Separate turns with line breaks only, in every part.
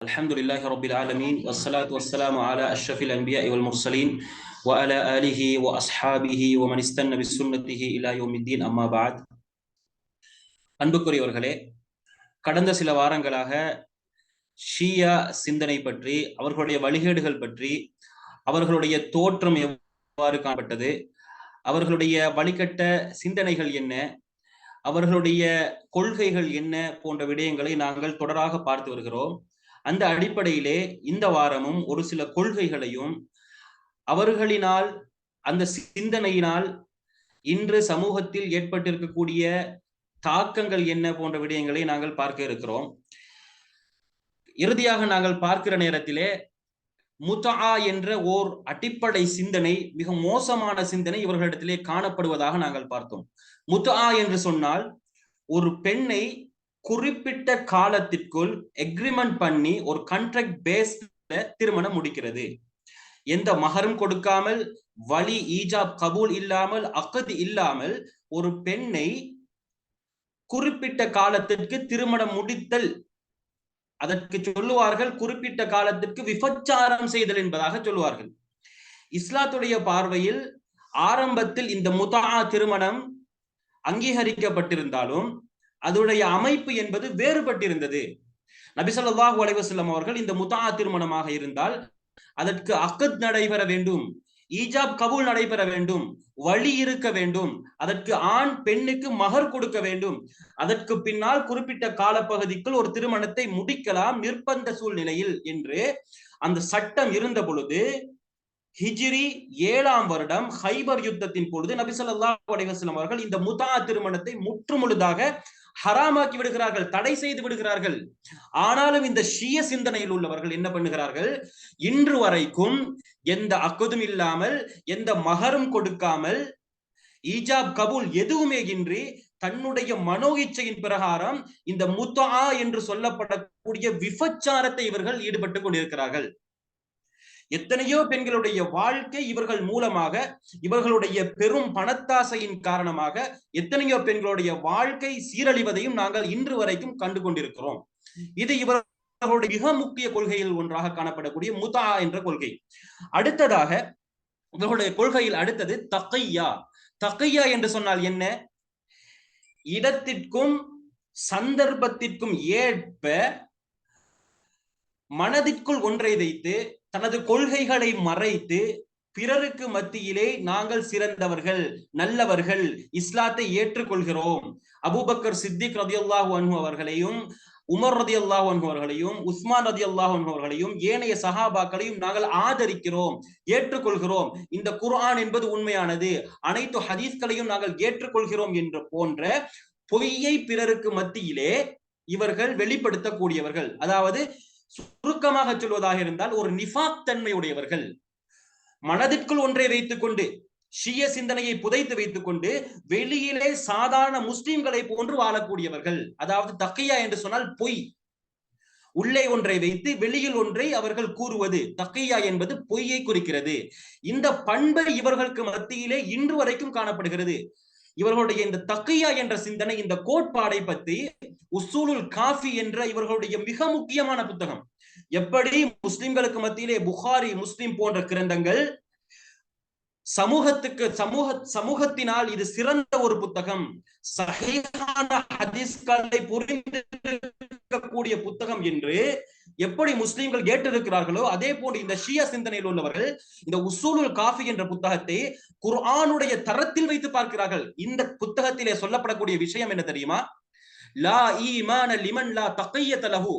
الحمد لله رب العالمين والصلاة والسلام على أشرف الأنبياء والمرسلين وعلى آله وأصحابه ومن استنى بسنته إلى يوم الدين أما بعد அன்புக்குரியவர்களே கடந்த சில வாரங்களாக ஷியா சிந்தனை பற்றி அவர்களுடைய வழிகேடுகள் பற்றி அவர்களுடைய தோற்றம் எவ்வாறு காணப்பட்டது அவர்களுடைய வழிகட்ட சிந்தனைகள் என்ன அவர்களுடைய கொள்கைகள் என்ன போன்ற விடயங்களை நாங்கள் தொடராக பார்த்து வருகிறோம் அந்த அடிப்படையிலே இந்த வாரமும் ஒரு சில கொள்கைகளையும் அவர்களினால் அந்த சிந்தனையினால் இன்று சமூகத்தில் ஏற்பட்டிருக்கக்கூடிய தாக்கங்கள் என்ன போன்ற விடயங்களை நாங்கள் பார்க்க இருக்கிறோம். இறுதியாக நாங்கள் பார்க்கிற நேரத்திலே முத்தா என்ற ஓர் அடிப்படை சிந்தனை மிக மோசமான சிந்தனை இவர்களிடத்திலே காணப்படுவதாக நாங்கள் பார்த்தோம். முத்தா என்று சொன்னால் ஒரு பெண்ணை குறிப்பிட்ட காலத்திற்குள் எக்ரிமெண்ட் பண்ணி ஒரு கண்ட்ராக்ட் பேஸ்ல திருமணம் முடிக்கிறது. எந்த மகரும் கொடுக்காமல் வழி ஈஜாப் கபூல் இல்லாமல் அக்கது இல்லாமல் ஒரு பெண்ணை குறிப்பிட்ட காலத்திற்கு திருமணம் முடித்தல். அதற்கு சொல்லுவார்கள் குறிப்பிட்ட காலத்திற்கு விபச்சாரம் செய்தல் என்பதாக சொல்லுவார்கள். இஸ்லாத்துடைய பார்வையில் ஆரம்பத்தில் இந்த முதா திருமணம் அங்கீகரிக்கப்பட்டிருந்தாலும் அதனுடைய அமைப்பு என்பது வேறுபட்டிருந்தது. நபிசல்லாஹு அலைவசல்லம் அவர்கள் இந்த முத்தா திருமணமாக இருந்தால் அதற்கு அக்கத் நடைபெற வேண்டும் ஈஜாப் கபூல் நடைபெற வேண்டும் வழி இருக்க வேண்டும் அதற்கு ஆண் பெண்ணுக்கு மகர் கொடுக்க வேண்டும். அதற்கு பின்னால் குறிப்பிட்ட காலப்பகுதிக்குள் ஒரு திருமணத்தை முடிக்கலாம் நிர்பந்த சூழ்நிலையில் என்று அந்த சட்டம் இருந்த பொழுது ஹிஜிரி ஏழாம் வருடம் ஹைபர் யுத்தத்தின் பொழுது நபிசல்லா அலைவாஸ்லம் அவர்கள் இந்த முதா திருமணத்தை முற்றுமுழுதாக ஹராமாக்கி விடுகிறார்கள் தடை செய்து விடுகிறார்கள். ஆனாலும் இந்த ஷிய சிந்தனையில் உள்ளவர்கள் என்ன பண்ணுகிறார்கள்? இன்று வரைக்கும் எந்த அக்குதும் இல்லாமல் எந்த மகரும் கொடுக்காமல் ஈஜாப் கபூல் எதுவுமே இன்றி தன்னுடைய மனோ இச்சையின் பிரகாரம் இந்த முத்தா என்று சொல்லப்படக்கூடிய விபச்சாரத்தை இவர்கள் ஈடுபட்டு கொண்டிருக்கிறார்கள். எத்தனையோ பெண்களுடைய வாழ்க்கை இவர்கள் மூலமாக இவர்களுடைய பெரும் பணத்தாசையின் காரணமாக எத்தனையோ பெண்களுடைய வாழ்க்கை சீரழிவதையும் நாங்கள் இன்று வரைக்கும் கண்டு கொண்டிருக்கிறோம் இது இவர்களுடைய மிக முக்கிய கொள்கையில் ஒன்றாக காணப்படக்கூடிய முதா என்ற கொள்கை. அடுத்ததாக இவர்களுடைய கொள்கையில் அடுத்தது தக்கையா தக்கையா என்று சொன்னால் என்ன? இடத்திற்கும் சந்தர்ப்பத்திற்கும் ஏற்ப மனதிற்குள் ஒன்றை வைத்து தனது கொள்கைகளை மறைத்து பிறருக்கு மத்தியிலே நாங்கள் சிறந்தவர்கள் நல்லவர்கள் இஸ்லாத்தை ஏற்றுக்கொள்கிறோம். அபூபக்கர் சித்திக் ரதி அல்லாஹு அன்ஹு அவர்களையும் உமர் ரதி அல்லாஹ் அவர்களையும் உஸ்மான் ரதி அல்லாஹ் அவர்களையும் ஏனைய சஹாபாக்களையும் நாங்கள் ஆதரிக்கிறோம் ஏற்றுக்கொள்கிறோம். இந்த குர்ஆன் என்பது உண்மையானது. அனைத்து ஹதீஸ்களையும் நாங்கள் ஏற்றுக்கொள்கிறோம் என்று போன்ற பொய்யை பிறருக்கு மத்தியிலே இவர்கள் வெளிப்படுத்தக்கூடியவர்கள். அதாவது சுருக்கமாக சொல்வதாக இருந்தால் ஒரு நிஃபாக் தன்மையுடையவர்கள் மனதிற்குள் ஒன்றை வைத்துக் கொண்டு ஷிய சிந்தனையை புதைத்து வைத்துக் கொண்டு வெளியிலே சாதாரண முஸ்லிம்களை போன்று வாழக்கூடியவர்கள். அதாவது தக்கையா என்று சொன்னால் பொய். உள்ளே ஒன்றை வைத்து வெளியில் ஒன்றை அவர்கள் கூறுவது தக்கையா என்பது பொய்யை குறிக்கிறது. இந்த பண்பை இவர்களுக்கு மத்தியிலே இன்று வரைக்கும் காணப்படுகிறது. இவர்களுடைய இந்த தக்கையா என்ற சிந்தனை இந்த கோட்பாடை பத்தி உசூலுல் காஃபி என்ற இவர்களுடைய மிக முக்கியமான புத்தகம். எப்படி முஸ்லிம்களுக்கு மத்தியிலே புகாரி முஸ்லிம் போன்ற கிரந்தங்கள் சமூகத்துக்கு சமூக சமூகத்தினால் இது சிறந்த ஒரு புத்தகம். சகையான ஹதீஸ்களை புரிந்திருக்கக்கூடிய புத்தகம் என்று எப்படி முஸ்லிம்கள் கேட்டிருக்கிறார்களோ அதே போன்று இந்த ஷிய சிந்தனையில் உள்ளவர்கள் இந்த உசூலுல் காஃபி என்ற புத்தகத்தை குர்ஆனுடைய தரத்தில் வைத்து பார்க்கிறார்கள். இந்த புத்தகத்திலே சொல்லப்படக்கூடிய விஷயம் என்ன தெரியுமா? லா ஈமான லிமன் லா தக்கைய தலகு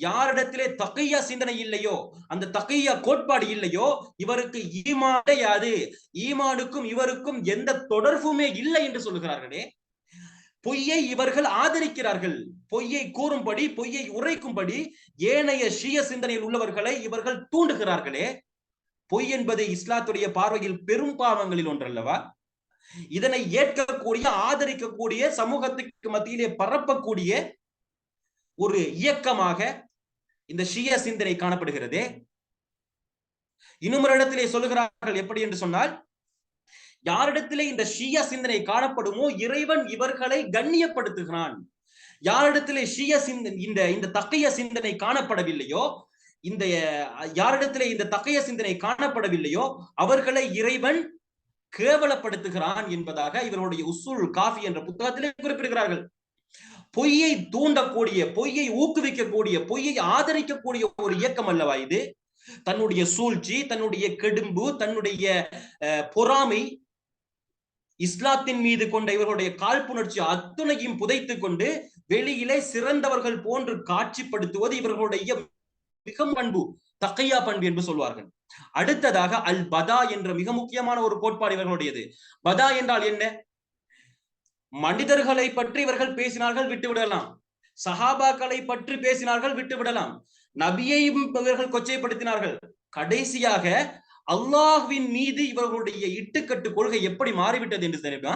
யாரிடத்திலே தக்கையா சிந்தனை இல்லையோ அந்த தக்கையா கோட்பாடு இல்லையோ இவருக்கு ஈமானே யாது. ஈமானுக்கும் இவருக்கும் எந்த தொடர்புமே இல்லை என்று சொல்லுகிறார்களே. பொய்யை இவர்கள் ஆதரிக்கிறார்கள். பொய்யை கூறும்படி பொய்யை உரைக்கும்படி ஏனைய ஷிய சிந்தனையில் உள்ளவர்களை இவர்கள் தூண்டுகிறார்களே. பொய் என்பது இஸ்லாத்துடைய பார்வையில் பெரும் பாவங்களில் ஒன்றல்லவா? இதனை ஏற்கக்கூடிய ஆதரிக்கக்கூடிய சமூகத்துக்கு மத்தியிலே பரப்பக்கூடிய ஒரு இயக்கமாக இந்த ஷிய சிந்தனை காணப்படுகிறது. இன்னும் ஒரு இடத்திலே சொல்லுகிறார்கள் எப்படி என்று சொன்னால் யாரிடத்திலே இந்த ஷிய சிந்தனை காணப்படுமோ இறைவன் இவர்களை கண்ணியப்படுத்துகிறான். யாரிடத்திலே ஷிய சிந்தனை இந்த இந்த தக்கைய சிந்தனை காணப்படவில்லையோ இந்த யாரிடத்திலே இந்த தக்கைய சிந்தனை காணப்படவில்லையோ அவர்களை இறைவன் கேவலப்படுத்துகிறான் என்பதாக இவருடைய உசுல் காஃபி என்ற புத்தகத்திலே குறிப்பிடுகிறார்கள். பொய்யை தூண்டக்கூடிய பொய்யை ஊக்குவிக்கக்கூடிய பொய்யை ஆதரிக்கக்கூடிய ஒரு இயக்கம் அல்லவா இது? தன்னுடைய சூழ்ச்சி தன்னுடைய கெடும்பு தன்னுடைய பொறாமை இஸ்லாத்தின் மீது கொண்ட இவர்களுடைய காழ்ப்புணர்ச்சி அத்துணையும் புதைத்துக் கொண்டு வெளியிலே சிறந்தவர்கள் போன்று காட்சிப்படுத்துவது இவர்களுடைய மிக பண்பு தக்கையா பண்பு என்று சொல்வார்கள். அடுத்ததாக அல் பதா என்ற மிக முக்கியமான ஒரு கோட்பாடு இவர்களுடையது. பதா என்றால் என்ன? மனிதர்களை பற்றி இவர்கள் பேசினார்கள் விட்டுவிடலாம் சஹாபாக்களை பற்றி பேசினார்கள் விட்டுவிடலாம் நபியையும் இவர்கள் கொச்சைப்படுத்தினார்கள். கடைசியாக அல்லாஹ்வின் மீது இவர்களுடைய இட்டுக்கட்டு கொள்கை எப்படி மாறிவிட்டது என்று தெரியுமா?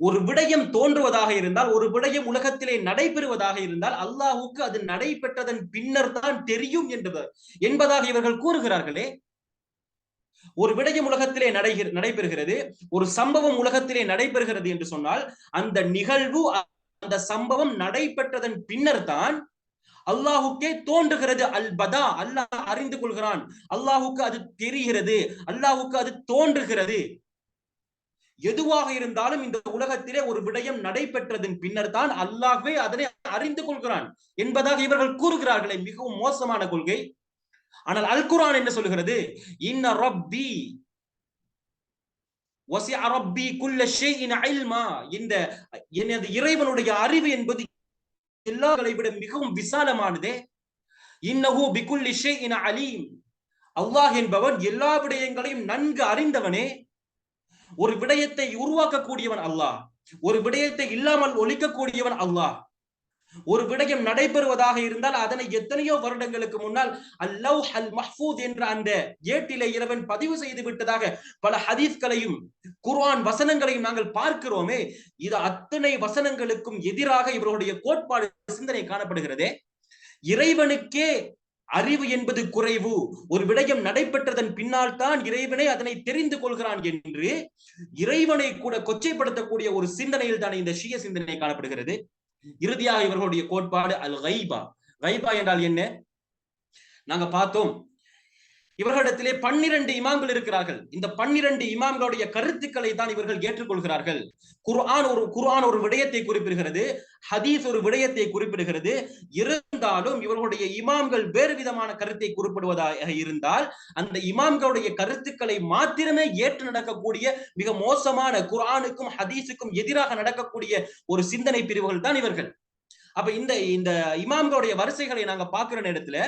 ஒரு விடயம் தோன்றுவதாக இருந்தால் ஒரு விடயம் உலகத்திலே நடைபெறுவதாக இருந்தால் அல்லாஹுக்கு அது நடைபெற்றதன் பின்னர் தான் தெரியும் என்பது என்பதாக இவர்கள் கூறுகிறார்களே. ஒரு விடயம் உலகத்திலே நடை நடைபெறுகிறது ஒரு சம்பவம் உலகத்திலே நடைபெறுகிறது என்று சொன்னால் அந்த நிகழ்வு அந்த சம்பவம் நடைபெற்றதன் பின்னர் தான் அல்லாஹுக்கே தோன்றுகிறது. அல் பதா அல்லாஹ் அறிந்து கொள்கிறான். அல்லாஹுக்கு அது தெரிகிறது. அல்லாஹுக்கு அது தோன்றுகிறது. எதுவாக இருந்தாலும் இந்த உலகத்திலே ஒரு விடயம் நடைபெற்றதன் பின்னர் தான் அல்லாஹ்வே அதனை அறிந்து கொள்கிறான் என்பதாக இவர்கள் கூறுகிறார்களே மிகவும் மோசமான கொள்கை. ஆனால் அல் குரான் என்ன சொல்லுகிறது? இன்ன ரப்பி ரப்பி குல்ல ஷைஇன் அல்மா இந்த எனது இறைவனுடைய அறிவு என்பது எல்லாங்களை விட மிகவும் விசாலமானதே. இன்னஹு பிகுல்லி ஷைஇன் அலீம் அல்லாஹ் என்பவன் எல்லா விடயங்களையும் நன்கு அறிந்தவனே. ஒரு விடயத்தை உருவாக்கக்கூடியவன் அல்லாஹ். ஒரு விடயத்தை இல்லாமல் ஒழிக்கக்கூடியவன் அல்லாஹ். ஒரு விடயம் நடைபெறுவதாக இருந்தால் அதனை எத்தனையோ வருடங்களுக்கு முன்னால் அல்லவ் அல் மஹ்பூத் என்ற அந்த ஏட்டிலே இறைவன் பதிவு செய்து விட்டதாக பல ஹதீஸ்களையும் குர்ஆன் வசனங்களையும் நாங்கள் பார்க்கிறோமே. இது அத்தனை வசனங்களுக்கும் எதிராக இவருடைய கோட்பாடு சிந்தனை காணப்படுகிறதே. இறைவனுக்கே அறிவு என்பது குறைவு. ஒரு விடயம் நடைபெற்றதன் பின்னால் தான் இறைவனை அதனை தெரிந்து கொள்கிறான் என்று இறைவனை கூட கொச்சைப்படுத்தக்கூடிய ஒரு சிந்தனையில் தானே இந்த ஷிய சிந்தனை காணப்படுகிறது. இறுதியாக இவர்களுடைய கோட்பாடு அல் கைபா கைபா என்றால் என்ன? நாங்க பார்த்தோம். இவர்களிடத்திலே பன்னிரண்டு இமாம்கள் இருக்கிறார்கள். இந்த பன்னிரண்டு இமாம்களுடைய கருத்துக்களை தான் இவர்கள் ஏற்றுக்கொள்கிறார்கள். குர்ஆன் ஒரு குர்ஆன் ஒரு விடயத்தை குறிப்பிடுகிறது ஹதீஸ் ஒரு விடயத்தை குறிப்பிடுகிறது. இருந்தாலும் இவர்களுடைய இமாம்கள் வேறு விதமான கருத்தை குறிப்பிடுவதாக இருந்தால் அந்த இமாம்களுடைய கருத்துக்களை மாத்திரமே ஏற்று நடக்கக்கூடிய மிக மோசமான குர்ஆனுக்கும் ஹதீஸுக்கும் எதிராக நடக்கக்கூடிய ஒரு சிந்தனை பிரிவுகள் தான் இவர்கள். அப்ப இந்த இந்த இமாம்களுடைய வரிசைகளை நாங்க பாக்குற நேரத்துல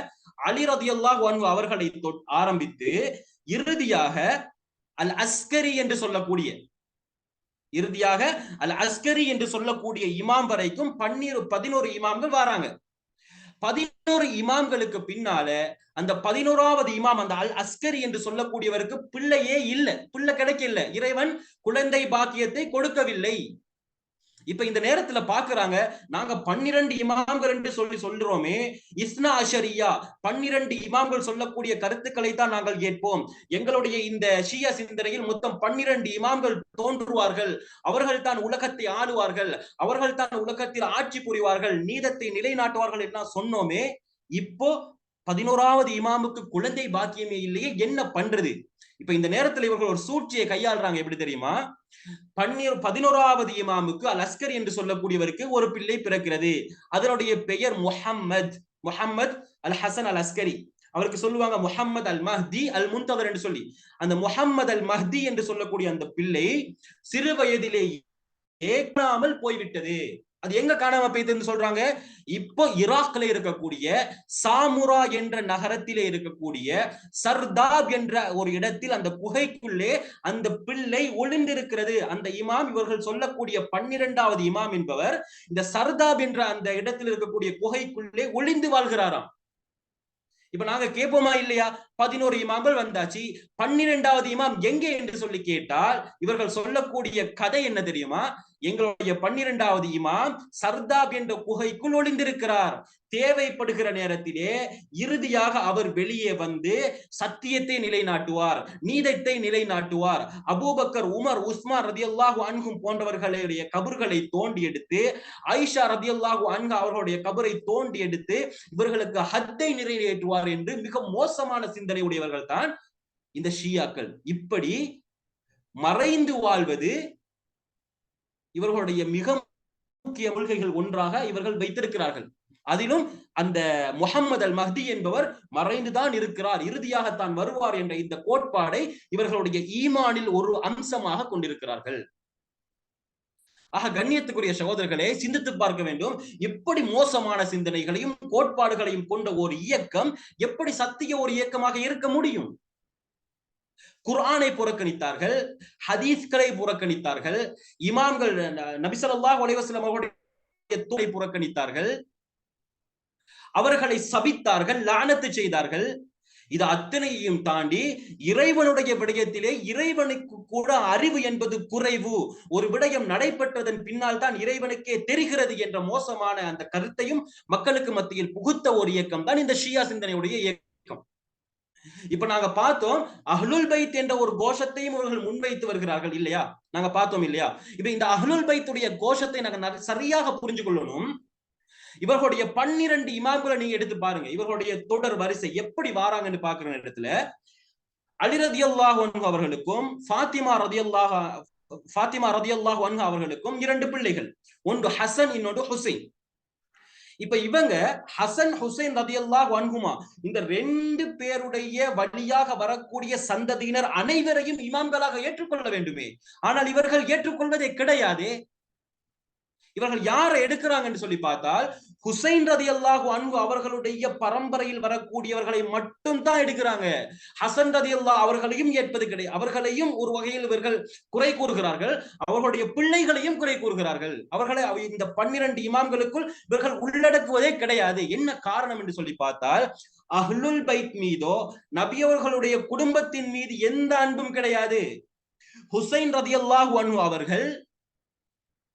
அலி ரதியுல்லாஹ் அன்ஹு அவர்களை ஆரம்பித்து இறுதியாக அல் அஸ்கரி என்று சொல்லக்கூடிய இறுதியாக அல் அஸ்கரி என்று சொல்லக்கூடிய இமாம் வரைக்கும் பன்னிரு பதினோரு இமாம்கள் வராங்க. பதினோரு இமாம்களுக்கு பின்னால அந்த பதினோராவது இமாம் அந்த அல் அஸ்கரி என்று சொல்லக்கூடியவருக்கு பிள்ளையே இல்லை பிள்ளை கிடைக்கல. இறைவன் குழந்தை பாக்கியத்தை கொடுக்கவில்லை. இப்ப இந்த நேரத்துல பாக்குறாங்க நாங்க பன்னிரண்டு இமாம்கள் என்று சொல்லி சொல்றோமே இஸ்னா அஷரியா பன்னிரண்டு இமாம்கள் சொல்லக்கூடிய கருத்துக்களை தான் நாங்கள் கேட்போம். எங்களுடைய இந்த ஷியா சிந்தனையில் மொத்தம் பன்னிரண்டு இமாம்கள் தோன்றுவார்கள். அவர்கள் தான் உலகத்தை ஆளுவார்கள். அவர்கள் தான் உலகத்தில் ஆட்சி புரிவார்கள். நீதத்தை நிலைநாட்டுவார்கள் என்ன சொன்னோமே இப்போ பதினோராவது இமாமுக்கு குழந்தை பாக்கியமே இல்லையே என்ன பண்றது? இப்ப இந்த நேரத்துல இவர்கள் ஒரு சூழ்ச்சியை கையாளுறாங்க எப்படி தெரியுமா? பன்னீர் பதினோராவது இமாமுக்கு அல் அஸ்கர் என்று சொல்லக்கூடியவருக்கு ஒரு பிள்ளை பிறக்கிறது. அதனுடைய பெயர் Muhammad. Muhammad al Hasan al Askari. அவருக்கு சொல்லுவாங்க முஹம்மது அல் மஹ்தி அல் முன்தவர் என்று சொல்லி. அந்த முஹம்மது அல் மஹ்தி என்று சொல்லக்கூடிய அந்த பிள்ளை சிறு வயதிலேயே போய்விட்டது. அது எங்க காணாம போய்த்துன்னு சொல்றாங்க? இப்போ ஈராக்ல இருக்கக்கூடிய சாமுரா என்ற நகரத்திலே இருக்கக்கூடிய சர்தாப் என்ற ஒரு இடத்தில் அந்த குகைக்குள்ளே அந்த பிள்ளை ஒளிந்திருக்கிறது. அந்த இமாம் இவர்கள் சொல்லக்கூடிய பன்னிரெண்டாவது இமாம் என்பவர் இந்த சர்தாப் என்ற அந்த இடத்தில் இருக்கக்கூடிய குகைக்குள்ளே ஒளிந்து வாழ்கிறாராம். இப்ப நாங்க கேட்போமா இல்லையா? பதினோரு இமாம்கள் வந்தாச்சு. பன்னிரெண்டாவது இமாம் எங்கே என்று சொல்லி கேட்டால் இவர்கள் சொல்லக்கூடிய கதை என்ன தெரியுமா? எங்களுடைய பன்னிரெண்டாவது இமாம் சர்தாப் என்ற குகைக்குள் ஒளிந்திருக்கிறார். தேவைப்படுகிற நேரத்திலே இறுதியாக அவர் வெளியே வந்து சத்தியத்தை நிலைநாட்டுவார் நீதத்தை நிலைநாட்டுவார். அபூபக்கர் உமர் உஸ்மான் ரதி அல்லாஹு அன்கும் போன்றவர்களுடைய கபர்களை தோண்டி எடுத்து ஐஷா ரதி அல்லாஹு அன்கு அவர்களுடைய கபரை தோண்டி எடுத்து இவர்களுக்கு ஹத்தை நிறைவேற்றுவார் என்று மிக மோசமான சிந்தனை உடையவர்கள் தான் இந்த ஷியாக்கள். இப்படி மறைந்து வாழ்வது இவர்களுடைய மிக முக்கிய கொள்கைகள் ஒன்றாக இவர்கள் வைத்திருக்கிறார்கள். அதிலும் அந்த முகம்மது அல் மஹ்தி என்பவர் மறைந்துதான் இருக்கிறார் இறுதியாக தான் வருவார் என்ற இந்த கோட்பாடை இவர்களுடைய ஈமானில் ஒரு அம்சமாக கொண்டிருக்கிறார்கள். ஆக கண்ணியத்துக்குரிய சகோதரர்களே சிந்தித்து பார்க்க வேண்டும். எப்படி மோசமான சிந்தனைகளையும் கோட்பாடுகளையும் கொண்ட ஒரு இயக்கம் எப்படி சத்திய ஒரு இயக்கமாக இருக்க முடியும்? குர்ஆனை புறக்கணித்தார்கள் ஹதீஸ்களை புறக்கணித்தார்கள் இமாம்கள் நபிசல்லாஹ் அலைவாஸ்லாம் அவர்களுடைய புறக்கணித்தார்கள் அவர்களை சபித்தார்கள் லானத்து செய்தார்கள். இது அத்தனையையும் தாண்டி இறைவனுடைய விடயத்திலே இறைவனுக்கு கூட அறிவு என்பது குறைவு. ஒரு விடயம் நடைபெற்றதன் பின்னால் தான் இறைவனுக்கே தெரிகிறது என்ற மோசமான அந்த கருத்தையும் மக்களுக்கு மத்தியில் புகுத்த ஒரு இயக்கம் தான் இந்த ஷியா சிந்தனையுடைய இயக்கம். இப்ப நாங்க பார்த்தோம் அஹ்லுல் பைத் என்ற ஒரு கோஷத்தையும் அவர்கள் முன்வைத்து வருகிறார்கள் இல்லையா? நாங்க பார்த்தோம் இல்லையா? இப்ப இந்த அஹ்லுல் பைத்துடைய கோஷத்தை நாங்க சரியாக புரிஞ்சு கொள்ளணும் இவர்களுடைய பன்னிரண்டு இமாம்களை நீங்க எடுத்து பாருங்க. இவர்களுடைய தொடர் வரிசை எப்படி வாராங்கன்னு பாக்குற இடத்துல அலி ரதி அல்லாஹ் அவர்களுக்கும் ஃபாத்திமா ரதி அல்லாஹ் ஃபாத்திமா ரதி அல்லாஹ் அவர்களுக்கும் இரண்டு பிள்ளைகள். ஒன்று ஹசன் இன்னொன்று ஹுசைன். இப்ப இவங்க ஹசன் ஹுசைன் ரதி அல்லாஹ் வன்குமா இந்த ரெண்டு பேருடைய வழியாக வரக்கூடிய சந்ததியினர் அனைவரையும் இமாம்களாக ஏற்றுக்கொள்ள வேண்டுமே. ஆனால் இவர்கள் ஏற்றுக்கொள்வதே கிடையாதே. இவர்கள் யாரை எடுக்கிறாங்கன்னு சொல்லி பார்த்தால் ஹுசைன் ரதி அல்லாஹு அன்பு அவர்களுடைய பரம்பரையில் வரக்கூடியவர்களை மட்டும் தான் எடுக்கிறாங்க. ஹசன் ரதி அல்லா அவர்களையும் ஏற்பது கிடையாது அவர்களையும் ஒரு வகையில் இவர்கள் குறை கூறுகிறார்கள். அவர்களுடைய பிள்ளைகளையும் குறை கூறுகிறார்கள். அவர்களை இந்த பன்னிரண்டு இமாம்களுக்குள் இவர்கள் உள்ளடக்குவதே கிடையாது. என்ன காரணம் என்று சொல்லி பார்த்தால் அஹ்லுல் பைத் மீதோ நபியவர்களுடைய குடும்பத்தின் மீது எந்த அன்பும் கிடையாது. ஹுசைன் ரதி அல்லாஹு அன்பு அவர்கள்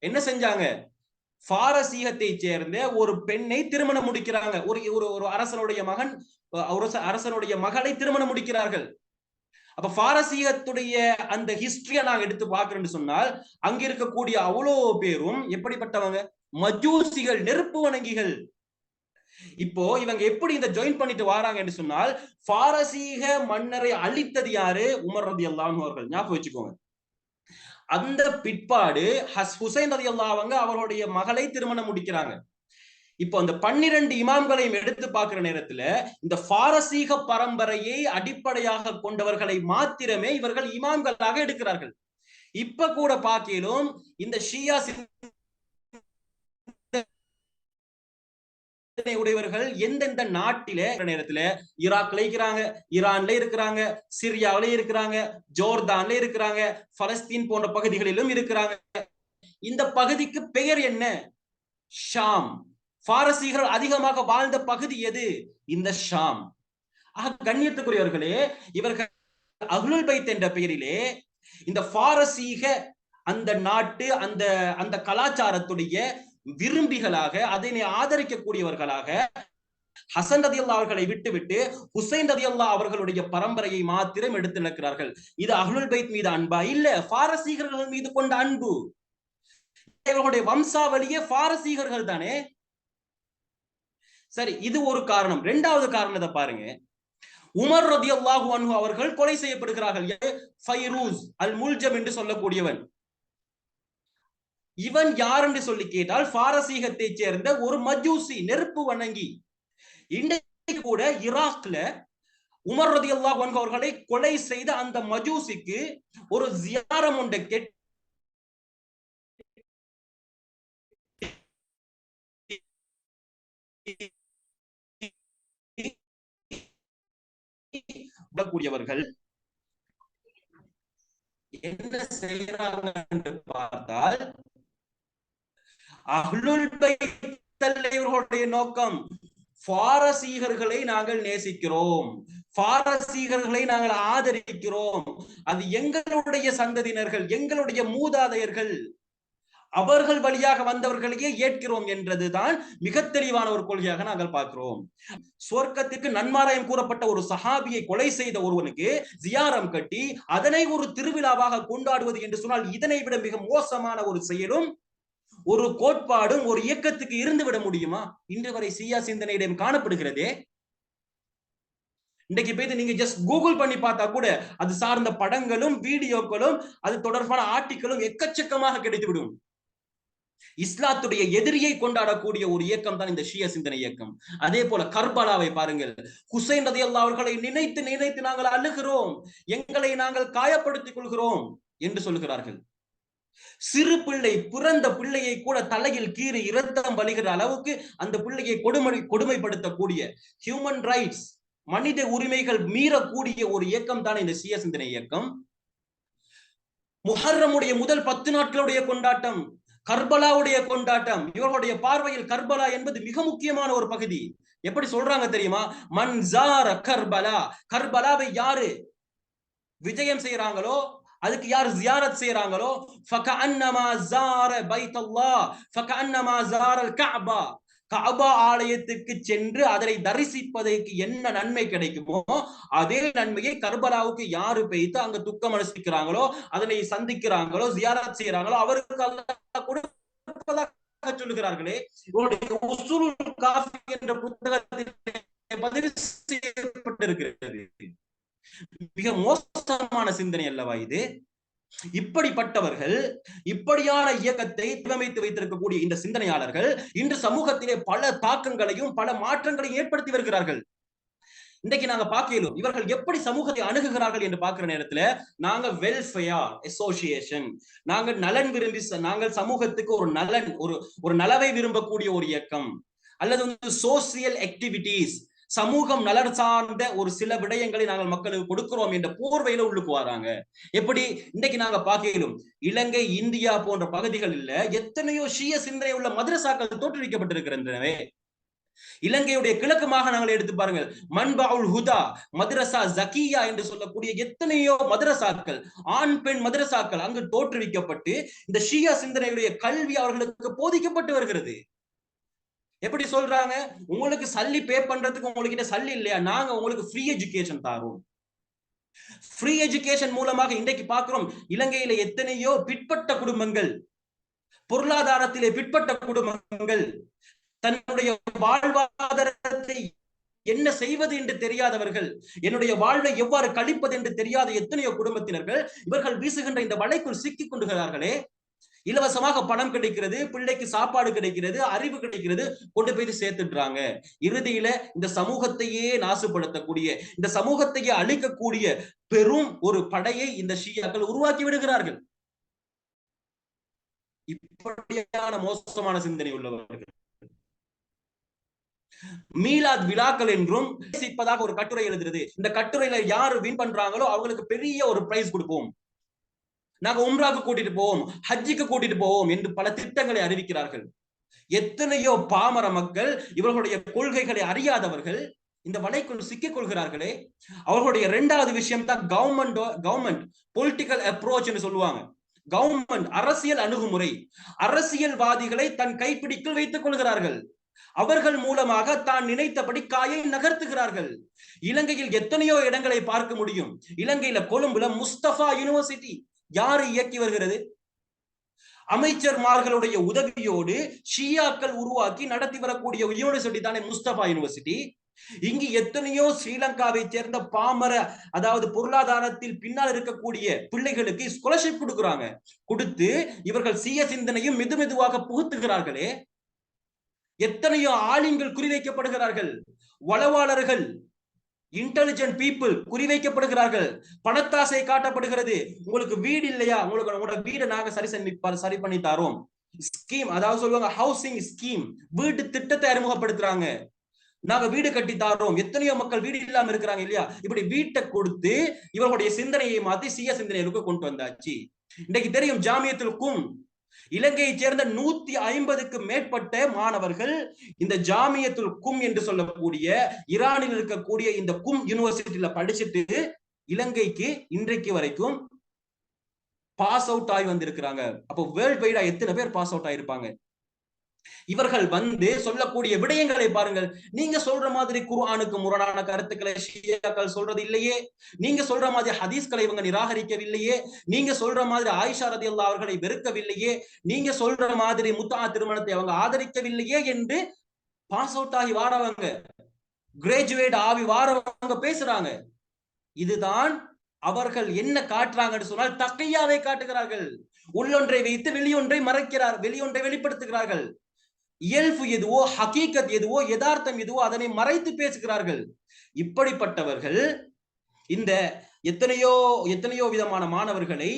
என்ன செஞ்சாங்க? பாரசீகத்தை சேர்ந்த ஒரு பெண்ணை திருமணம் முடிக்கிறாங்க. ஒரு ஒரு ஒரு அரசனுடைய மகன் அரசனுடைய மகளை திருமணம் முடிக்கிறார்கள். அப்ப பாரசீகத்துடைய அந்த ஹிஸ்டரிய நாங்க எடுத்து பாக்குறேன்னு சொன்னால் அங்க இருக்கக்கூடிய அவ்வளோ பேரும் எப்படிப்பட்டவங்க? மஜூசிகள் நெருப்பு வணங்கிகள். இப்போ இவங்க எப்படி இந்த ஜாயின் பண்ணிட்டு வராங்க என்று சொன்னால் பாரசீக மன்னரை அழித்தது யாரு? உமர் ரதி அல்லாம் அவர்கள். ஞாபகம் வச்சுக்கோங்க. அந்த பிற்பாடு ஹஸ் ஹுசைன் ரதி அவங்க அவருடைய மகளை திருமணம் முடிக்கிறாங்க. இப்போ அந்த பன்னிரண்டு இமாம்களையும் எடுத்து பார்க்கிற நேரத்துல இந்த பாரசீக பரம்பரையை அடிப்படையாக கொண்டவர்களை மாத்திரமே இவர்கள் இமாம்களாக எடுக்கிறார்கள். இப்ப கூட பார்க்கலும் இந்த ஷியா உடையவர்கள் எந்தெந்த நாட்டில நேரத்துல ஈராக்ல இருக்கிறாங்க. ஈரான்ல இருக்கிறாங்க சிரியாவில இருக்கிறாங்க ஜோர்தான்ல இருக்கிறாங்க பலஸ்தீன் போன்ற பகுதிகளிலும் இருக்கிறாங்க. இந்த பகுதிக்கு பெயர் என்ன? ஷாம். பாரசீகர்கள் அதிகமாக வாழ்ந்த பகுதி எது? இந்த ஷாம். ஆக கண்ணியத்துக்குரியவர்களே இவர்கள் அகுலுல் பைத் என்ற பெயரிலே இந்த பாரசீக அந்த நாட்டு அந்த அந்த கலாச்சாரத்துடைய விரும்பிகளாக அதனை ஆதரிக்கக்கூடியவர்களாக ஹசன் ரதி அல்லா அவர்களை விட்டுவிட்டு ஹுசைன் ரதி அல்லா அவர்களுடைய பரம்பரையை மாத்திரம் எடுத்து நிற்கிறார்கள். இது அஹ்லுல் பைத் மீது அன்பா? இல்ல பாரசீகர்கள் மீது கொண்ட அன்பு. இவர்களுடைய வம்சாவளியே பாரசீகர்கள் தானே? சரி இது ஒரு காரணம். இரண்டாவது காரணத்தை பாருங்க. உமர் ரதி அல்லாஹு அன்பு அவர்கள் கொலை செய்யப்படுகிறார்கள். ஃபைரூஸ் அல் முல்ஜம் என்று சொல்லக்கூடியவன். இவன் யார் என்று சொல்லி கேட்டால் பாரசீகத்தை சேர்ந்த ஒரு மஜூசி நெருப்பு வணங்கி. இன்றைக்கு கூட ஈராக்ல உமர் ரதி அல்லா அவர்களை கொலை செய்த அந்த மஜூசிக்கு ஒரு ஜியாரம் உண்ட கெட் கூடியவர்கள் என்ன செய்கிறார்கள் என்று பார்த்தால் அஹ்லுல் இவர்களுடைய நோக்கம் பாரசீகர்களை நாங்கள் நேசிக்கிறோம். பாரசீகர்களை நாங்கள் ஆதரிக்கிறோம். அது எங்களுடைய சந்ததியினர்கள் எங்களுடைய மூதாதையர்கள் அவர்கள் வழியாக வந்தவர்களையே ஏற்கிறோம் என்றதுதான் மிக தெளிவான ஒரு கொள்கையாக நாங்கள் பார்க்கிறோம். சொர்க்கத்திற்கு நன்மாராயம் கூறப்பட்ட ஒரு சஹாபியை கொலை செய்த ஒருவனுக்கு ஜியாரம் கட்டி அதனை ஒரு திருவிழாவாக கொண்டாடுவது என்று சொன்னால் இதனை விட மிக மோசமான ஒரு செயலும் ஒரு கோட்பாடும் ஒரு இயக்கத்துக்கு இருந்து விட முடியுமா? இன்று வரை சியா சிந்தனையிடம் காணப்படுகிறதே. இன்றைக்கு போய் நீங்க ஜஸ்ட் கூகுள் பண்ணி பார்த்தா கூட அது சார்ந்த படங்களும் வீடியோக்களும் அது தொடர்பான ஆர்டிகளும் எக்கச்சக்கமாக கிடைத்து விடும் இஸ்லாத்துடைய எதிரியை கொண்டாடக்கூடிய ஒரு இயக்கம் தான் இந்த ஷிய சிந்தனை இயக்கம். அதே போல கர்பலாவை பாருங்கள். ஹுசைன் ரதி அல்லா அவர்களை நினைத்து நினைத்து நாங்கள் அழுகிறோம். எங்களை நாங்கள் காயப்படுத்திக் கொள்கிறோம் என்று சொல்கிறார்கள் சிறு பிள்ளை பிறந்த பிள்ளையை கூட தலையில் கீறி இரத்தம் வலிகிற அளவுக்கு அந்த பிள்ளையை கொடுமை கொடுமைப்படுத்தக்கூடிய ஹியூமன் ரைட்ஸ் மனித உரிமைகள் மீறக்கூடிய ஒரு இயக்கம் தான் இந்த சிய சிந்தனை இயக்கம்? முஹர்ரமுடைய முதல் பத்து நாட்களுடைய கொண்டாட்டம் கர்பலாவுடைய கொண்டாட்டம். இவர்களுடைய பார்வையில் கர்பலா என்பது மிக முக்கியமான ஒரு பகுதி. எப்படி சொல்றாங்க தெரியுமா? மன்சார கர்பலா. கர்பலாவை யாரு விஜயம் செய்யறாங்களோ அதுக்கு யார் ஜியாரத் செய்யறாங்களோ ஃபகஅன்னமா ஜார பைத்தல்லாஹ் கஅபா கஅபா ஆலயத்துக்கு சென்று அதனை தரிசிப்பதற்கு என்ன நன்மை கிடைக்குமோ அதே நன்மையை கர்பலாவுக்கு யாரு பெய்து அங்க துக்கம் அனுசிக்கிறாங்களோ அதனை சந்திக்கிறாங்களோ ஜியாரத் செய்யறாங்களோ அவருக்கு சொல்லுகிறார்களே உங்களுடைய காஃபி என்ற புத்தகத்தில் பதிவு செய்யப்பட்டிருக்கிறது. மிக மோசமான சிந்தனை அல்லவா இது? இப்படிப்பட்டவர்கள் இப்படியான இயக்கத்தை திவமைத்து வைத்திருக்கக்கூடிய இந்த சிந்தனையாளர்கள் இன்று சமூகத்திலே பல தாக்கங்களையும் பல மாற்றங்களையும் ஏற்படுத்தி வருகிறார்கள். இன்றைக்கு நாங்க பார்க்கலும் இவர்கள் எப்படி சமூகத்தை அணுகுகிறார்கள் என்று பார்க்கிற நேரத்துல நாங்க வெல்ஃபேர் அசோசியேஷன் நாங்கள் நலன் விரும்பி நாங்கள் சமூகத்துக்கு ஒரு நலன் ஒரு ஒரு நலவை விரும்பக்கூடிய ஒரு இயக்கம் அல்லது வந்து சோசியல் ஆக்டிவிட்டிஸ் சமூகம் நலர் சார்ந்த ஒரு சில விடயங்களை நாங்கள் மக்களுக்கு கொடுக்கிறோம் என்ற போர்வையில உள்ளுக்கு வராங்க. எப்படி? இன்னைக்கு நாங்க பார்க்கலும் இலங்கை இந்தியா போன்ற பகுதிகளில் எத்தனையோ ஷிய சிந்தனை உள்ள மதரசாக்கள் தோற்றுவிக்கப்பட்டிருக்கின்றனவே. இலங்கையுடைய கிழக்கு மாகாணங்களை எடுத்து பாருங்கள். மண்பாவுல் ஹுதா மதரசா ஜக்கியா என்று சொல்லக்கூடிய எத்தனையோ மதரசாக்கள் ஆண் பெண் மதரசாக்கள் அங்கு தோற்றுவிக்கப்பட்டு இந்த ஷியா சிந்தனையுடைய கல்வி அவர்களுக்கு போதிக்கப்பட்டு வருகிறது. எப்படி சொல்றாங்க? உங்களுக்கு சல்லி பே பண்றதுக்கு உங்களுக்கு சல்லி இல்லையா? நாங்க உங்களுக்கு ஃப்ரீ எஜுகேஷன் தாரோம். ஃப்ரீ எஜுகேஷன் மூலமாக இன்றைக்கு பார்க்கிறோம் இலங்கையில எத்தனையோ பிற்பட்ட குடும்பங்கள் பொருளாதாரத்திலே பிற்பட்ட குடும்பங்கள் தன்னுடைய வாழ்வாதாரத்தை என்ன செய்வது என்று தெரியாதவர்கள் என்னுடைய வாழ்வை எவ்வாறு கழிப்பது என்று தெரியாத எத்தனையோ குடும்பத்தினர்கள் இவர்கள் வீசுகின்ற இந்த வலைக்குள் சிக்கிக் கொண்டுகிறார்களே இலவசமாக பணம் கிடைக்கிறது பிள்ளைக்கு சாப்பாடு கிடைக்கிறது அறிவு கிடைக்கிறது கொண்டு போய் சேர்த்துடுறாங்க. இறுதியில இந்த சமூகத்தையே நாசுபடுத்தக்கூடிய இந்த சமூகத்தையே அழிக்கக்கூடிய பெரும் ஒரு படையை இந்த ஷியாக்கள் உருவாக்கி விடுகிறார்கள். இப்படியான மோசமான சிந்தனை உள்ளவர்கள். மீலாத் விழாக்கள் என்றும் சிப்பதாக ஒரு கட்டுரை எழுதுறது இந்த கட்டுரையில யாரு வின் பண்றாங்களோ அவங்களுக்கு பெரிய ஒரு பிரைஸ் கொடுப்போம். நாங்க உம்ராக்கு கூட்டிட்டு போவோம் ஹஜ்ஜிக்கு கூட்டிட்டு போவோம் என்று பல திட்டங்களை அறிவிக்கிறார்கள். எத்தனையோ பாமர மக்கள் இவர்களுடைய கொள்கைகளை அறியாதவர்கள் இந்த வலைக்குள் சிக்கிக் கொள்கிறார்களே. அவர்களுடைய இரண்டாவது விஷயம் தான் கவர்மெண்ட் கவர்மெண்ட் பொலிட்டிக்கல் அப்ரோச் என்று சொல்லுவாங்க. கவர்மெண்ட் அரசியல் அணுகுமுறை. அரசியல்வாதிகளை தன் கைப்பிடிக்குள் வைத்துக் கொள்கிறார்கள். அவர்கள் மூலமாக தான் நினைத்தபடி காயை நகர்த்துகிறார்கள். இலங்கையில் எத்தனையோ இடங்களை பார்க்க முடியும். இலங்கையில கொழும்புல முஸ்தபா யூனிவர்சிட்டி யாரு இயக்கி வருகிறது? அமைச்சர்மார்களுடைய உதவியோடு ஷியாக்கள் உருவாக்கி நடத்தி வரக்கூடிய யூனிவர்சிட்டி தானே முஸ்தபா யூனிவர்சிட்டி இங்கு எத்தனையோ ஸ்ரீலங்காவை சேர்ந்த பாமர அதாவது பொருளாதாரத்தில் பின்னால் இருக்கக்கூடிய பிள்ளைகளுக்கு ஸ்காலர்ஷிப் கொடுக்குறாங்க. கொடுத்து இவர்கள் சீய சிந்தனையும் மெது மெதுவாக புகுத்துகிறார்களே. எத்தனையோ ஆளுங்கள் குறிவைக்கப்படுகிறார்கள். வளவாளர்கள் இன்டெலிஜென்ட் பீப்புள் குறிவைக்கப்படுகிறார்கள். பணத்தாசை காட்டப்படுகிறது. உங்களுக்கு வீடு இல்லையா? உங்களுக்கு உங்களோட வீடை நாங்க சரி பண்ணி சரி பண்ணி தரோம். ஸ்கீம் அதாவது சொல்லுவாங்க ஹவுசிங் ஸ்கீம் வீட்டு திட்டத்தை அறிமுகப்படுத்துறாங்க. நாங்க வீடு கட்டி தாரோம். எத்தனையோ மக்கள் வீடு இல்லாம இருக்கிறாங்க இல்லையா? இப்படி வீட்டை கொடுத்து இவர்களுடைய சிந்தனையை மாத்தி சிய சிந்தனைகளுக்கு கொண்டு வந்தாச்சு. இன்னைக்கு தெரியும் ஜாமியத்திற்கும் இலங்கையை சேர்ந்த நூத்தி ஐம்பதுக்கு மேற்பட்ட மாணவர்கள் இந்த ஜாமியத்துல் கும் என்று சொல்லக்கூடிய ஈரானில் இருக்கக்கூடிய இந்த கும் யூனிவர்சிட்டியில படிச்சுட்டு இலங்கைக்கு இன்றைக்கு வரைக்கும் பாஸ் அவுட் ஆகி வந்திருக்கிறாங்க. அப்போ வேர்ல்ட் வைடா எத்தனை பேர் பாஸ் அவுட் ஆயிருப்பாங்க? இவர்கள் வந்து சொல்லக்கூடிய விடயங்களை பாருங்கள். நீங்க சொல்ற மாதிரி குர்ஆனுக்கு முரணான கருத்துக்களை ஷியாக்கள் சொல்றது இல்லையே நீங்க சொல்ற மாதிரி ஹதீஸ்களை இவங்க நிராகரிக்கவில்லையே. நீங்க சொல்ற மாதிரி ஆயிஷா ரதி அல்லா அவர்களை வெறுக்கவில்லையே. நீங்க சொல்ற மாதிரி முத்தா திருமணத்தை அவங்க ஆதரிக்கவில்லையே என்று பாஸ் அவுட் ஆகி வாரவங்க. கிராஜுவேட் ஆகி வாரவங்க பேசுறாங்க. இதுதான் அவர்கள் என்ன காட்டுறாங்கன்னு சொன்னால் தக்கையாவை காட்டுகிறார்கள். உள்ளொன்றை வைத்து வெளியொன்றை மறைக்கிறார் வெளியொன்றை வெளிப்படுத்துகிறார்கள். இயல்பு எதுவோ ஹகீகத் எதுவோ யதார்த்தம் எதுவோ அதனை மறைத்து பேசுகிறார்கள். இப்படிப்பட்டவர்கள் இந்த எத்தனையோ எத்தனையோ விதமான மாணவர்களை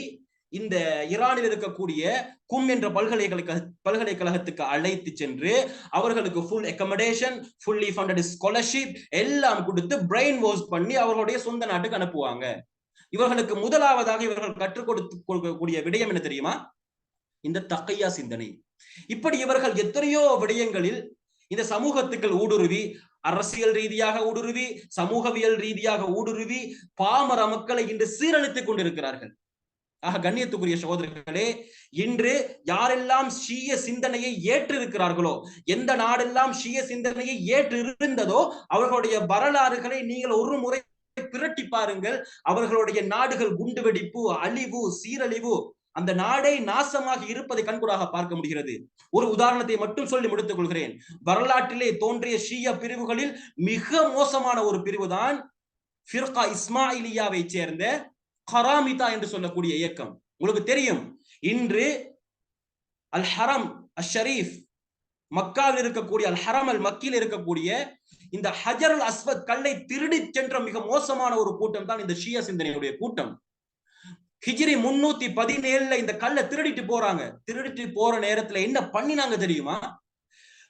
இந்த ஈரானில் இருக்கக்கூடிய கும் என்ற பல்கலைக்கழக பல்கலைக்கழகத்துக்கு அழைத்து சென்று அவர்களுக்கு full accommodation fully funded scholarship எல்லாம் கொடுத்து பிரெயின் வாஷ் பண்ணி அவர்களுடைய சொந்த நாட்டுக்கு அனுப்புவாங்க. இவர்களுக்கு முதலாவதாக இவர்கள் கற்றுக் கொடுத்து கொடுக்கக்கூடிய விடயம் என்ன தெரியுமா? இந்த தக்கையா சிந்தனை. இப்படி இவர்கள் எத்தனையோ விடயங்களில் இந்த சமூகத்துக்கள் ஊடுருவி அரசியல் ரீதியாக ஊடுருவி சமூகவியல் ரீதியாக ஊடுருவி பாமர மக்களை இன்று சீரழித்துக் கொண்டிருக்கிறார்கள். ஆக கண்ணியத்துக்குரிய சகோதரர்களே இன்று யாரெல்லாம் ஷீய சிந்தனையை ஏற்றிருக்கிறார்களோ எந்த நாடெல்லாம் ஷீய சிந்தனையை ஏற்று இருந்ததோ அவர்களுடைய வரலாறுகளை நீங்கள் ஒரு முறை திரட்டி பாருங்கள். அவர்களுடைய நாடுகள் குண்டுவெடிப்பு அழிவு சீரழிவு அந்த நாடே நாசமாக இருப்பதை கண்கூடாக பார்க்க முடிகிறது. ஒரு உதாரணத்தை மட்டும் சொல்லி முடித்துக் கொள்கிறேன் வரலாற்றிலே தோன்றிய ஷிய பிரிவுகளில் மிக மோசமான ஒரு பிரிவுதான் ஃபிர்கா இஸ்மாயிலியாவை சேர்ந்த கராமிதா என்று சொல்லக்கூடிய இயக்கம். உங்களுக்கு தெரியும். இன்று அல் ஹரம் அல் ஷரீஃப் மக்காவில் இருக்கக்கூடிய அல் ஹரம் அல் மக்கியில் இருக்கக்கூடிய இந்த ஹஜர் அல் அஸ்வத் கல்லை திருடி சென்ற மிக மோசமான ஒரு கூட்டம் தான் இந்த ஷியா சிந்தனையுடைய கூட்டம். ஹிஜிரி முன்னூத்தி பதினேழுல இந்த கல்லை திருடிட்டு போறாங்க. திருடிட்டு போற நேரத்துல என்ன பண்ணினாங்க தெரியுமா?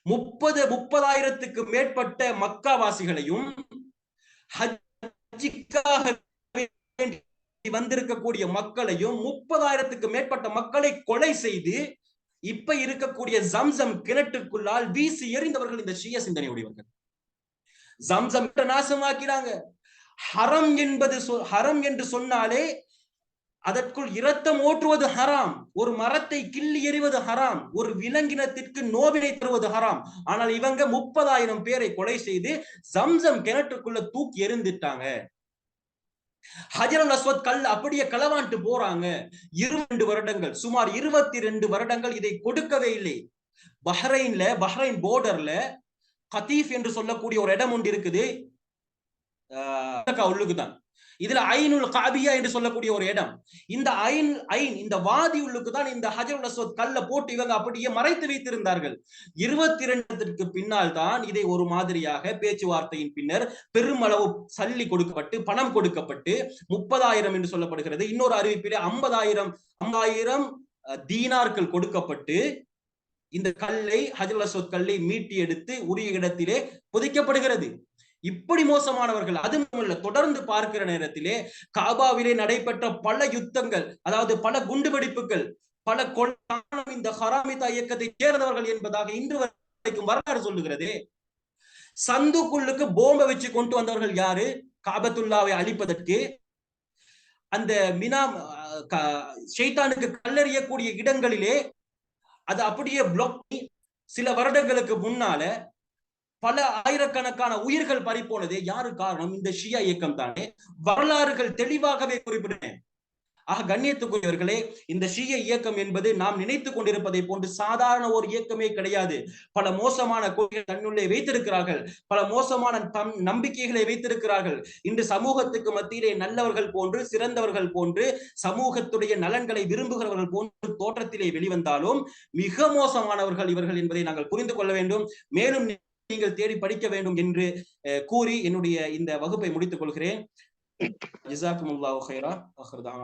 முப்பது முப்பதாயிரத்துக்கு மேற்பட்ட மக்காவாசிகளையும் ஹஜ்ஜிக்காக வந்திருக்கக்கூடிய மக்களையும் முப்பதாயிரத்துக்கு மேற்பட்ட மக்களை கொலை செய்து இப்ப இருக்கக்கூடிய ஜம்சம் கிணற்றுக்குள்ளால் வீசி எறிந்தவர்கள் இந்த ஷிய சிந்தனை உடையவர்கள் ஜம்சம் நாசமாக்கிறாங்க ஹரம் என்பது ஹரம் என்று சொன்னாலே அதற்குள் இரத்தம் ஓட்டுவது ஹராம். ஒரு மரத்தை கிள்ளி எறிவது ஹராம். ஒரு விலங்கினத்திற்கு நோவினை தருவது ஹராம். ஆனால் இவங்க முப்பதாயிரம் பேரை கொலை செய்து சம்சம் கிணற்றுக்குள்ள தூக்கி எரிந்துட்டாங்க ஹஜரல் அஸ்வத் கல் அப்படியே களவாண்டு போறாங்க. இரண்டு வருடங்கள் சுமார் இருபத்தி ரெண்டு வருடங்கள் இதை கொடுக்கவே இல்லை. பஹ்ரைன்ல பஹ்ரைன் போர்டர்ல கதீஃப் என்று சொல்லக்கூடிய ஒரு இடம் ஒன்று இருக்குது. உள்ளுக்கு தான் இதுல ஐனுல் காபியா என்று சொல்லக்கூடிய ஒரு இடம். இந்த ஐன் ஐன் இந்த வாதி உள்ளுக்கு தான் இந்த ஹஜருல் அஸ்வத் கல்ல போட்டு இவங்க அப்படியே மறைத்து வைத்திருந்தார்கள். இருபத்தி இரண்டுக்கு பின்னால் தான் இதை ஒரு மாதிரியாக பேச்சுவார்த்தையின் பின்னர் பெருமளவு சல்லி கொடுக்கப்பட்டு பணம் கொடுக்கப்பட்டு முப்பதாயிரம் என்று சொல்லப்படுகிறது. இன்னொரு அறிவிப்பிலே ஐம்பதாயிரம் ஐம்பதாயிரம் தீனார்கள் கொடுக்கப்பட்டு இந்த கல்லை ஹஜருல் அஸ்வத் கல்லை மீட்டி எடுத்து உரிய இடத்திலே புதைக்கப்படுகிறது. இப்படி மோசமானவர்கள் அது தொடர்ந்து பார்க்கிற நேரத்திலே காபாவிலே நடைபெற்ற பல யுத்தங்கள் அதாவது பல குண்டுவெடிப்புகள் பல கொள்ளான இந்த ஹராமிதா இயக்கத்தை சேர்ந்தவர்கள் என்பதாக இன்று வரைக்கும் வரலாறு சொல்லுகிறது. சந்துக்குள்ளுக்கு போம்பை வச்சு கொண்டு வந்தவர்கள் யாரு? காபத்துல்லாவை அழிப்பதற்கு. அந்த மினா ஷெய்தானுக்கு கல்லறியக்கூடிய இடங்களிலே அது அப்படியே பிளாக் சில வருடங்களுக்கு முன்னால பல ஆயிரக்கணக்கான உயிர்கள் பறிப்போனது யாரு காரணம்? இந்த ஷியா இயக்கம் தானே. வரலாறுகள் தெளிவாகவே குறிப்பிடுறேன் ஆக கண்ணியத்துக்குரியவர்களே இந்த ஷிய இயக்கம் என்பது நாம் நினைத்துக் கொண்டிருப்பதை போன்று சாதாரண ஒரு இயக்கமே கிடையாது. பல மோசமான கோயில்கள் தன்னுள்ளே வைத்திருக்கிறார்கள். பல மோசமான தம் நம்பிக்கைகளை வைத்திருக்கிறார்கள். இன்று சமூகத்துக்கு மத்தியிலே நல்லவர்கள் போன்று சிறந்தவர்கள் போன்று சமூகத்துடைய நலன்களை விரும்புகிறவர்கள் போன்று தோற்றத்திலே வெளிவந்தாலும் மிக மோசமானவர்கள் இவர்கள் என்பதை நாங்கள் புரிந்து கொள்ள வேண்டும். மேலும் நீங்கள் தேடி படிக்க வேண்டும் என்று கூறி என்னுடைய இந்த வகுப்பை முடித்துக் கொள்கிறேன். ஜிசாக்குமுல்லா ஹைரா